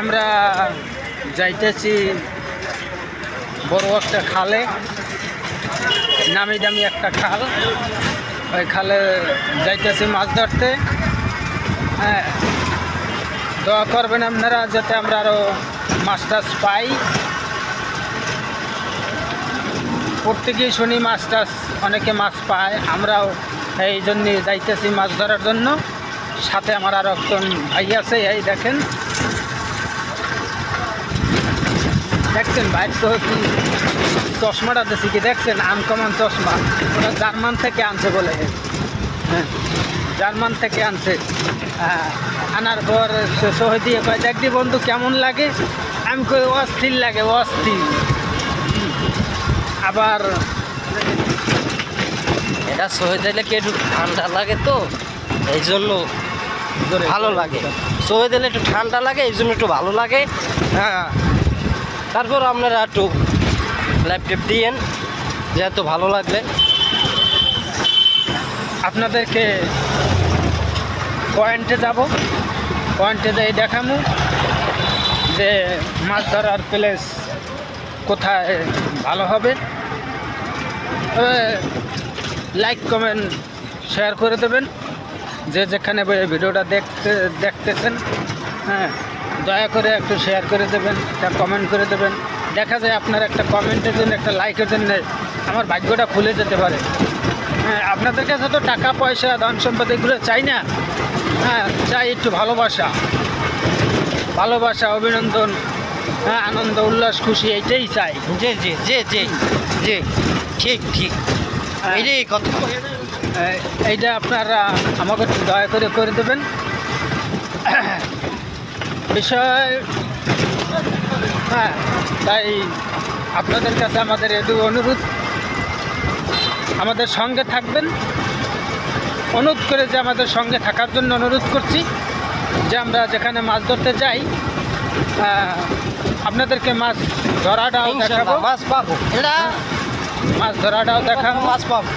আমরা যাইতেছি বড় একটা খালে। নামি দামি একটা খাল। ওই খালে যাইতেছি মাছ ধরতে। হ্যাঁ। দোয়া করবেন আপনারা যাতে আমরা আরও মাছ টাছ পাই। প্রত্যেকেই শুনি মাছ টাছ, অনেকে মাছ পায়। আমরাও এই জন্যে যাইতেছি মাছ ধরার জন্য। সাথে আমার আরও একজন ভাই আছে, এই দেখেন। দেখছেন বাইক তো কি চশমাটা দিচ্ছি কি দেখছেন? আনকমন চশমা। ওটা জার্মান থেকে আনছে বলে। হ্যাঁ জার্মান থেকে আনছে। হ্যাঁ, আনার পর সহে দিয়ে কয় দেখবি বন্ধু কেমন লাগে? আমি কই অস্থির লাগে অস্থির। আবার এটা সহে দিলে কি একটু ঠান্ডা লাগে তো? এই জন্য ভালো লাগে। সহে দিলে একটু ঠান্ডা লাগে এই জন্য একটু ভালো লাগে। হ্যাঁ। তারপর আপনারা একটু ল্যাপটপ দিয়েন, যেহেতু ভালো লাগবে আপনাদেরকে পয়েন্টে যাব। পয়েন্টে যাই দেখামু যে মাছ ধরার প্লেস কোথায় ভালো হবে। লাইক কমেন্ট শেয়ার করে দেবেন। যে যেখানে ভিডিওটা দেখতে দেখতেছেন হ্যাঁ। দয়া করে একটু শেয়ার করে দেবেন একটা কমেন্ট করে দেবেন। দেখা যায় আপনার একটা কমেন্টের জন্য একটা লাইকের জন্য আমার ভাগ্যটা খুলে যেতে পারে। হ্যাঁ আপনাদের কাছে তো টাকা পয়সা ধন সম্পদ এগুলো চাই না। হ্যাঁ চাই একটু ভালোবাসা। ভালোবাসা অভিনন্দন হ্যাঁ আনন্দ উল্লাস খুশি এইটাই চাই। জি জি জি জি জি ঠিক ঠিক। হ্যাঁ। এটাই কথা। এই- এইটা আপনারা আমাকে দয়া করে করে দেবেন। বিষয় হ্যাঁ তাই আপনাদের কাছে আমাদের এটু অনুরোধ। আমাদের সঙ্গে থাকবেন। অনুরোধ করে যে আমাদের সঙ্গে থাকার জন্য অনুরোধ করছি যে আমরা যেখানে মাছ ধরতে যাই আপনাদেরকে মাছ ধরাটাও দেখাবো। মাছ পাবো। মাছ ধরাটাও দেখাবো। মাছ পাবো।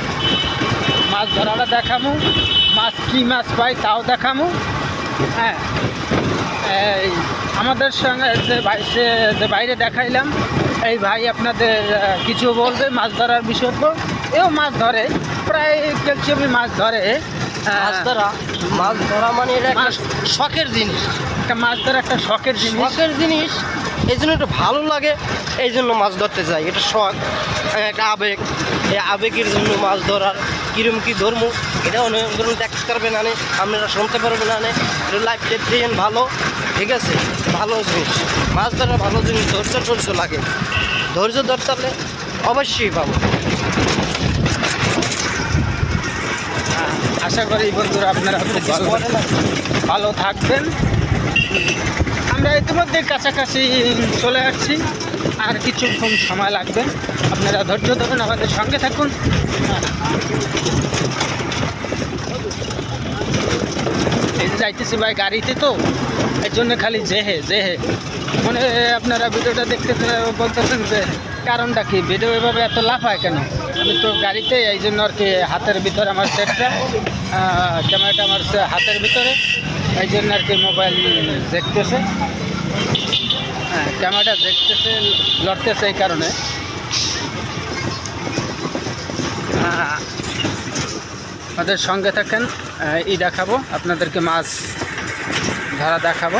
মাছ ধরাটা দেখামু মাছ কী মাছ পাই তাও দেখামু হ্যাঁ। আমাদের সঙ্গে যে ভাই সে যে বাইরে দেখাইলাম এই ভাই আপনাদের কিছু বলবে মাছ ধরার বিষয় তো? এও মাছ ধরে প্রায় ক্যালসিয়ামই মাছ ধরে। মাছ ধরা মাছ ধরা মানে এটা একটা শখের জিনিস। একটা মাছ ধরা একটা শখের জিনিস। শখের জিনিস এই জন্য একটু ভালো লাগে এই জন্য মাছ ধরতে যাই এটা শখ একটা আবেগ। এই আবেগের জন্য মাছ ধরার কিরম কি ধর্ম এটা অনেক ধরুন দেখতে পারবেন না আপনারা শুনতে পারবেন না লাইফ দিয়েন ভালো ঠিক আছে? ভালো জিনিস। মাছ ধরা ভালো জিনিস ধৈর্য টর্য লাগে। ধৈর্য ধরতে অবশ্যই পাবো। আশা করি বন্ধুরা আপনারা ভালো থাকবেন। আমরা ইতিমধ্যে কাছাকাছি চলে আসছি। আর কিছুক্ষণ সময় লাগবে। আপনারা ধৈর্য ধরুন, আমাদের সঙ্গে থাকুন। যাইতেছি ভাই গাড়িতে তো, এর জন্য খালি জেহে জেহে। মানে আপনারা ভিডিওটা দেখতে বলতেছেন যে, কারণটা কি? ভিডিও এভাবে এত লাফ হয় কেন? আমি তো গাড়িতে, এই জন্য আর কি হাতের ভিতরে আমার সেটটা ক্যামেরাটা আমার হাতের ভিতরে, এই জন্য আর কি মোবাইল দেখতেছে। হ্যাঁ ক্যামেরাটা দেখতেছে, লড়তেছে এই কারণে। আমাদের সঙ্গে থাকেন ই দেখাবো, আপনাদেরকে মাছ ধরা দেখাবো।